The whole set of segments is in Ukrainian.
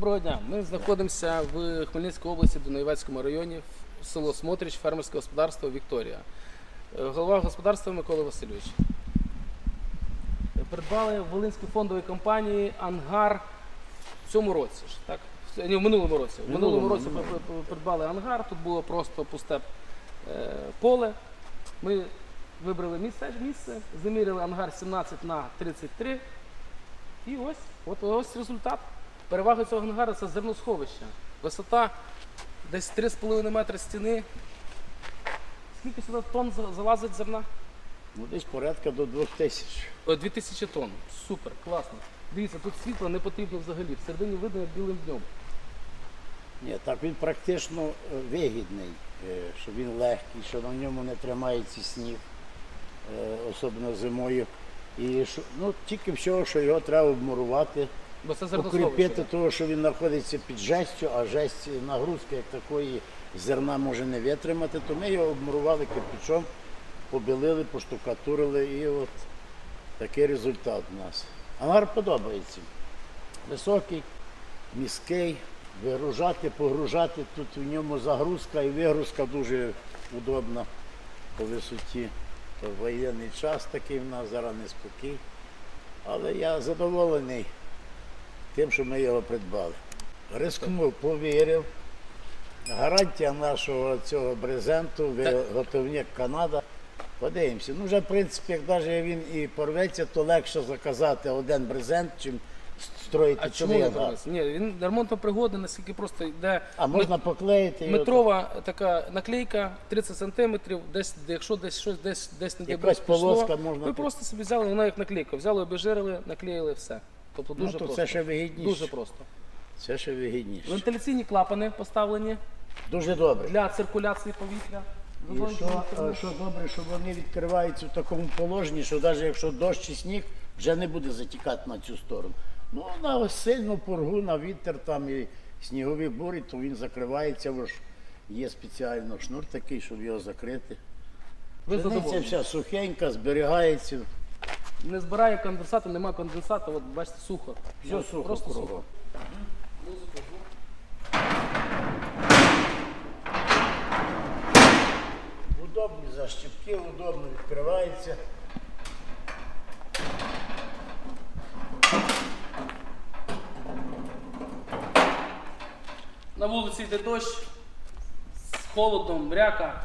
Доброго дня. Ми знаходимося в Хмельницькій області, Дунаєвецькому районі, село Смотрич, фермерське господарство Вікторія. Е, Голова господарства Микола Васильович. Придбали в Волинській фондовій компанії ангар в цьому році. Так? Ні, в минулому році. В минулому році придбали ангар, тут було просто пусте е, поле. Ми вибрали місце, місце, заміряли ангар 17 на 33. І ось, от ось результат. Перевага цього ангару це зерносховище. Висота десь 3,5 метри стіни. Скільки сюди тонн залазить зерна? Ну, десь порядка до двох тисяч. О, 2000 тонн. Супер, класно. Дивіться, тут світла не потрібно взагалі. Всередині видно як білим днем. Ні, так він практично е, вигідний, е, що він легкий, що на ньому не тримається сніг, е, особливо зимою. І що, ну, тільки всього, що його треба обмурувати, Бо це укріпити, того, що він знаходиться під жестю, а жесть нагрузки як такої зерна може не витримати, то ми його обмурували кирпичом, побілили, поштукатурили і от такий результат у нас. Ангар подобається. Високий, міський, вигружати, погружати. Тут в ньому загрузка і вигрузка дуже удобна по висоті. То воєнний час такий в нас зараз неспокій. Але я задоволений тим, що ми його придбали. Рискнув, повірив. Гарантія нашого цього брезенту, виготовник Канада. Подивимося. Ну, вже, в принципі, як навіть він і порветься, то легше заказати один брезент, чим строїти А чому не. Ні, він ремонтно пригодний, наскільки просто йде А можна поклеїти його. метрова така наклейка, 30 сантиметрів, десь, якщо десь щось десь, десь не Якась полоска можна Ви під- просто собі взяли, вона як наклейка. Взяли, обіжирили, наклеїли, все. Тобто Ну, то просто. це ще вигідніше. Дуже просто. Це ще вигідніше. Вентиляційні клапани поставлені Дуже добре. для циркуляції повітря. І що, е, що добре, що вони відкриваються в такому положенні, що навіть якщо дощ і сніг, вже не буде затікати на цю сторону. Ну, на сильну пургу, на вітер там і снігові бурі, то він закривається, бо ж є спеціально шнур такий, щоб його закрити. Ви Пшениця задоволені? вся сухенька, зберігається. Не збирає конденсату, немає конденсату, от бачите, сухо. Все Ну, сухо Просто кругом. сухо. Удобні защіпки, удобно відкривається. На вулиці йде дощ, з холодом, мряка.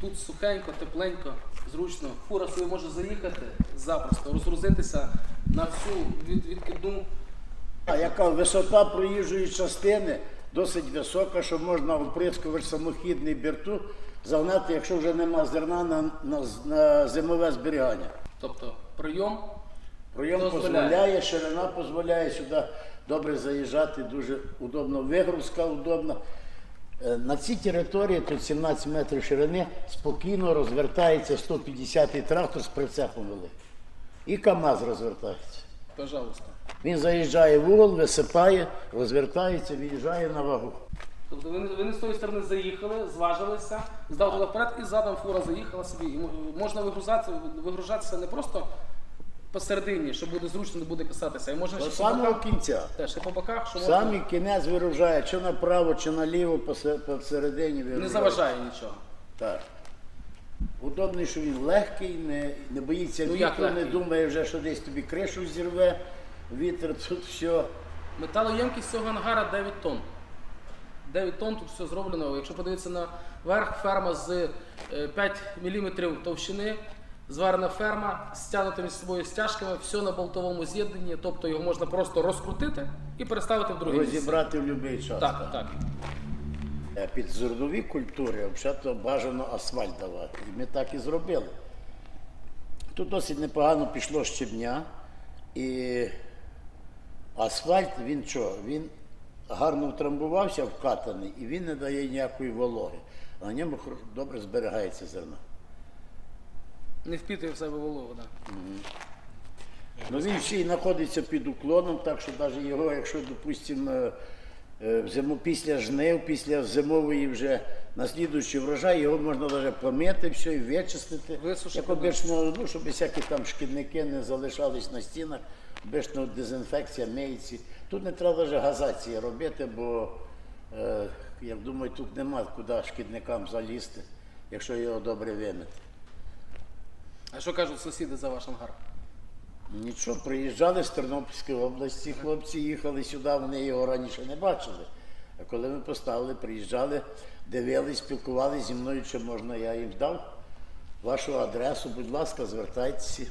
Тут сухенько, тепленько, зручно. Фура собі може заїхати запросто, розгрузитися на всю від, відкидну. А яка висота проїжджої частини досить висока, що можна оприскувач самохідний бірту загнати, якщо вже нема зерна на, на, на зимове зберігання. Тобто прийом Прийом Дозволяє. дозволяє, ширина дозволяє сюди добре заїжджати, дуже удобно. Вигрузка удобна. Е, На цій території, тут 17 метрів ширини, спокійно розвертається 150-й трактор з прицепом великим. І КАМАЗ розвертається. Пожалуйста. Він заїжджає в угол, висипає, розвертається, виїжджає на вагу. Тобто вони, вони з тої сторони заїхали, зважилися, здав туди вперед і задом фура заїхала собі. І можна вигрузатися, вигружатися не просто посередині, що буде зручно, не буде касатися, й можна До ще по самого боках, кінця. теж і по боках, що можна Самий кінець виружає, чи направо, чи наліво, посе- посередині виружає. не заважає нічого. Так. Удобний, що він легкий, не, не боїться Ну, як вітру, не легкий? думає вже, що десь тобі кришу зірве, вітер тут все. Металоємкість цього ангара 9 тонн. 9 тонн тут все зроблено. Якщо подивитися на верх, ферма з е, 5 мм товщини, зварена ферма з стягнутими з собою стяжками, все на болтовому з'єднанні, тобто його можна просто розкрутити і переставити в друге місце. Розібрати в будь-який час. Так, так. Е, Під зернові культури взагалі бажано асфальт давати. І ми так і зробили. Тут досить непогано пішло щебня. І асфальт, він що? Він гарно втрамбувався, вкатаний, і він не дає ніякої вологи. А на ньому добре зберігається зерно. Не впітує в себе вологу. Да. Ну він ще й знаходиться під уклоном, так що навіть його, якщо, допустимо, е, після жнив, після зимової вже наслідуючий врожай, його можна навіть помити, все і вичистити. Як да. обично, ну, щоб всякі там шкідники не залишались на стінах, обично дезінфекція миється. Тут не треба вже газації робити, бо е, я думаю, тут нема куди шкідникам залізти, якщо його добре вимити. А що кажуть сусіди за ваш ангар? Нічого, приїжджали з Тернопільської області, хлопці їхали сюди, вони його раніше не бачили. А коли ми поставили, приїжджали, дивились, спілкувалися зі мною, чи можна, я їм дав вашу адресу, будь ласка, звертайтеся.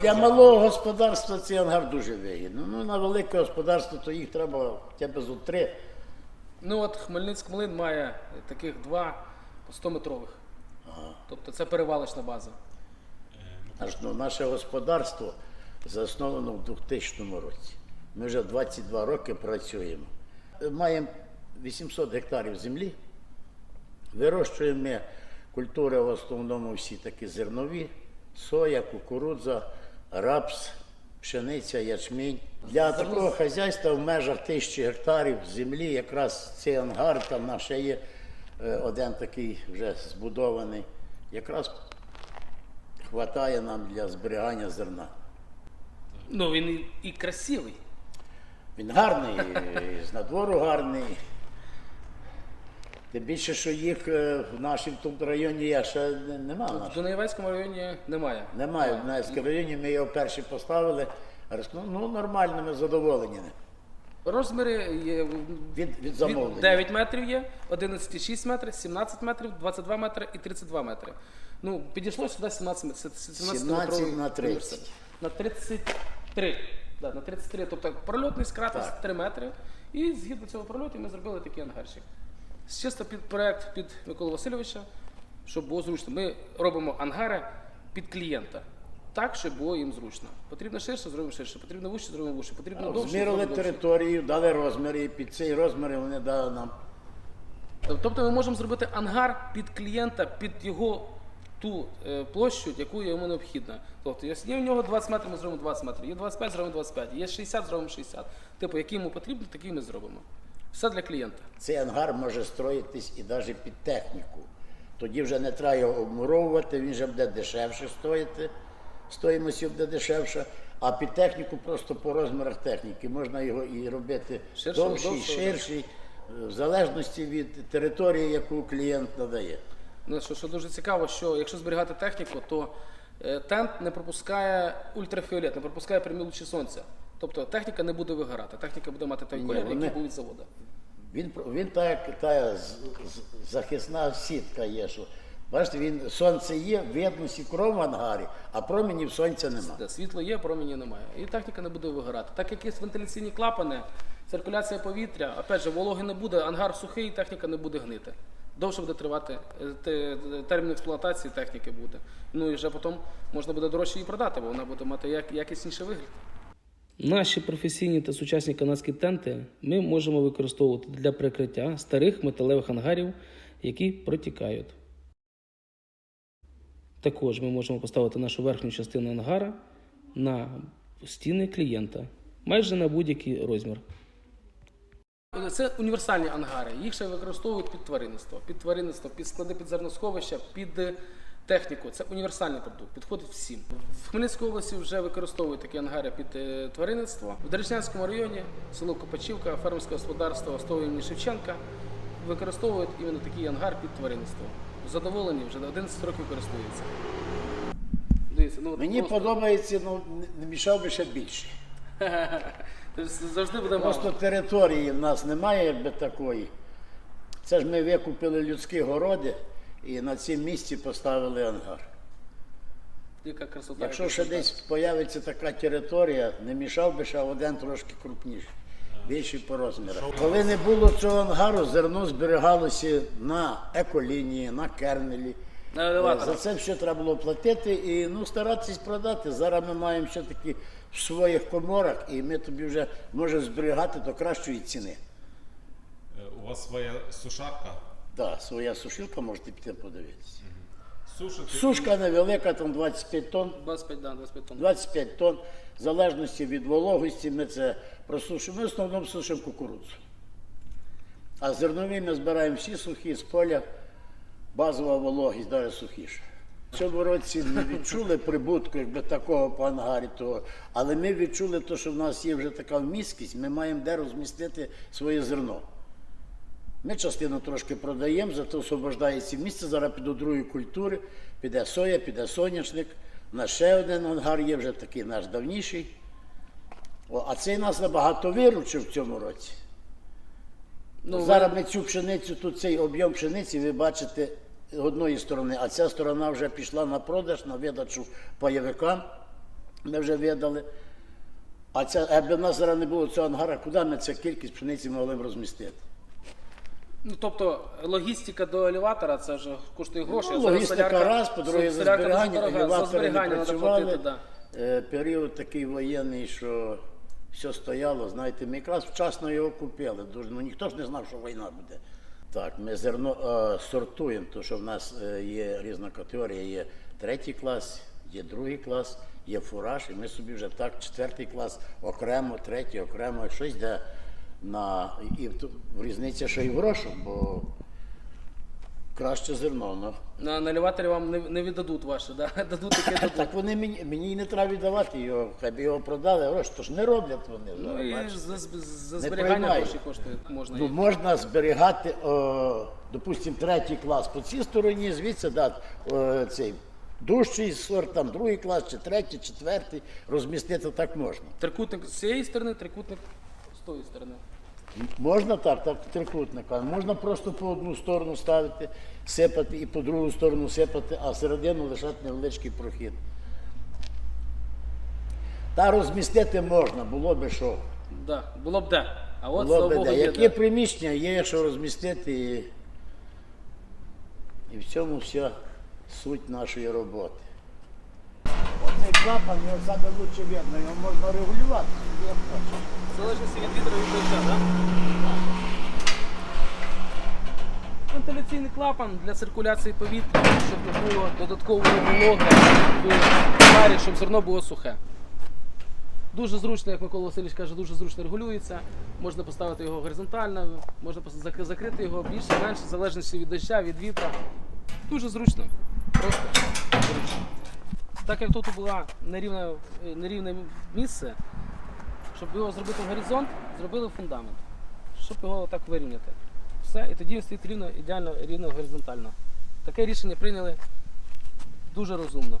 Для малого господарства цей ангар дуже вигідно. Ну, на велике господарство, то їх треба хоча б зо три. Ну от Хмельницький млин має таких два по 100 метрових. Тобто це перевалочна база. Ну, наше господарство засновано в 2000 році. Ми вже 22 роки працюємо. Маємо 800 гектарів землі. Вирощуємо ми культури в основному всі такі зернові, соя, кукурудза, рапс, пшениця, ячмінь. Для такого хазяйства в межах тисячі гектарів землі якраз цей ангар, там наш ще є е, один такий вже збудований, якраз хватає нам для зберігання зерна. Ну він і, красивий. Він гарний, і з надвору гарний. Тим більше, що їх е, в нашому тут районі є, ще не- нема. В. Дунаєвецькому районі немає. Немає в Донецькому районі, ми його перші поставили. Ну, ну нормально, ми задоволені. Розміри є Від, від замовлення. 9 метрів є, 11,6 метрів, 17 метрів, 22 метри і 32 метри. Ну, підійшло сюди 17 метрів. Це 17 17 на 30. На 33. Да, на 33. Тобто прольотний скратився 3 метри. І згідно цього прольоту ми зробили такий ангарчик. Чисто під проект під Миколу Васильовича, щоб було зручно. Ми робимо ангари під клієнта. Так, щоб було їм зручно. Потрібно ширше, зробимо ширше, потрібно вище, зробимо вище, потрібно довше. Змірили зробимо довше. територію, дали розміри, і під цей розмір вони дали нам. Тобто ми можемо зробити ангар під клієнта, під його ту е, площу, яку йому необхідна. Тобто, якщо є в нього 20 метрів, ми зробимо 20 метрів, є 25, зробимо 25, є 60, зробимо 60. Типу, який йому потрібно, такий ми зробимо. Все для клієнта. Цей ангар може строїтись і навіть під техніку. Тоді вже не треба його обмуровувати, він вже буде дешевше стоїти, стоїмость буде дешевша. А під техніку просто по розмірах техніки можна його і робити Ширшого, довший, довшого, ширший, в залежності від території, яку клієнт надає. Ну, що, що дуже цікаво, що якщо зберігати техніку, то е, тент не пропускає ультрафіолет, не пропускає прямі лучі сонця. Тобто техніка не буде вигорати, техніка буде мати той колір, який був від заводу. Він, він так, як та з- захисна сітка є, що бачите, він сонце є, видно кров в ангарі, а променів сонця нема. Де світло є, промені немає. І техніка не буде вигорати. Так як є вентиляційні клапани, циркуляція повітря, опять же, вологи не буде, ангар сухий, техніка не буде гнити. Довше буде тривати е, термін експлуатації техніки буде. Ну і вже потім можна буде дорожче її продати, бо вона буде мати як, якісніший вигляд. Наші професійні та сучасні канадські тенти ми можемо використовувати для прикриття старих металевих ангарів, які протікають. Також ми можемо поставити нашу верхню частину ангара на стіни клієнта, майже на будь-який розмір. Це універсальні ангари. Їх ще використовують під тваринництво, під тваринництво, під склади під зерносховища, під техніку. Це універсальний продукт, підходить всім. В Хмельницькій області вже використовують такі ангари під е, тваринництво. В Деречнянському районі село Копачівка, фермерське господарство імені Шевченка використовують іменно такий ангар під тваринництво. Задоволені вже 11 років користуються. Дивіться, ну, от Мені просто- подобається, ну не- не мішав би ще більше. Завжди буде Просто мало. території в нас немає якби такої. Це ж ми викупили людські городи і на цім місці поставили ангар. Яка красота. Якщо яка ще красота. десь появиться така територія, не мішав би ще один трошки крупніший, більший по розмірах. Коли не було цього ангару, зерно зберігалося на еколінії, на кернелі. На Е. За це все треба було платити і ну, старатися продати. Зараз ми маємо все таки в своїх коморах, і ми тобі вже можемо зберігати до кращої ціни. Е, У вас своя сушарка? Так, своя сушилка, можете піти подивитися. Сушите Сушка невелика, там 25 тонн. 25, да, 25 тонн. 25 тонн, в залежності від вологості, ми це просушуємо. Ми в основному сушимо кукурудзу. А зернові ми збираємо всі сухі з поля, базова вологість, навіть сухіша. В цьому році не відчули прибутку, якби такого по ангарі, того. але ми відчули те, що в нас є вже така вмісткість, ми маємо де розмістити своє зерно. Ми частину трошки продаємо, зато освобождається місце. Зараз підуть другі культури, піде соя, піде соняшник. У нас ще один ангар є, вже такий наш давніший. О, а цей нас набагато виручив в цьому році. Ну, Зараз ми цю пшеницю, тут цей об'єм пшениці, ви бачите з одної сторони, а ця сторона вже пішла на продаж, на видачу пайовикам. Ми вже видали. А ця, якби в нас зараз не було цього ангара, куди ми цю кількість пшениці могли б розмістити? Ну, тобто логістика до елеватора це вже коштує гроші. Ну, а зараз логістика солярка- раз, по-друге, за солярка дуже зберігання, дорога, за елеватори не зберігання треба працювали. платити, да. Е, Період такий воєнний, що все стояло. Знаєте, ми якраз вчасно його купили. Дуже, ну, ніхто ж не знав, що війна буде. Так, ми зерно е, сортуємо, тому що в нас е, є різна категорія, є третій клас, є другий клас, є фураж, і ми собі вже так, четвертий клас окремо, третій окремо, щось йде на і в різниця ще й в грошах, бо краще зерно. Ну. На, на елеваторі вам не, не віддадуть ваше, да? дадуть таке дадуть. Так вони мені, мені й не треба віддавати його, хай би його продали, гроші, то ж не роблять вони. Ну зараз, і бачите. за, за, за зберігання приймаю. гроші коштує можна. Ну, можна зберігати, о, допустимо, третій клас по цій стороні, звідси да, о, цей дужчий сорт, там другий клас, чи третій, четвертий, розмістити так можна. Трикутник з цієї сторони, трикутник з тої сторони. Можна так, так трикутника. Можна просто по одну сторону ставити, сипати і по другу сторону сипати, а середину лишати невеличкий прохід. Та розмістити можна, було би що. Да, було б де. А от, Було слава би Богу, де. є Які де. приміщення є, що розмістити, і, і в цьому вся суть нашої роботи. Оцей клапан, його саме лучше видно, його можна регулювати, як хочеш. Залежності від вітру і доща, так? Вентиляційний клапан для циркуляції повітря, щоб було додаткової вологи в парі, щоб зерно було сухе. Дуже зручно, як Микола Васильович каже, дуже зручно регулюється. Можна поставити його горизонтально, можна закрити його більше, менше, в залежності від доща, від вітра. Дуже зручно. Просто зручно. Так як тут було нерівне, нерівне місце, щоб його зробити в горизонт, зробили фундамент, щоб його так вирівняти. Все, і тоді він стоїть рівно, ідеально, рівно горизонтально. Таке рішення прийняли дуже розумно.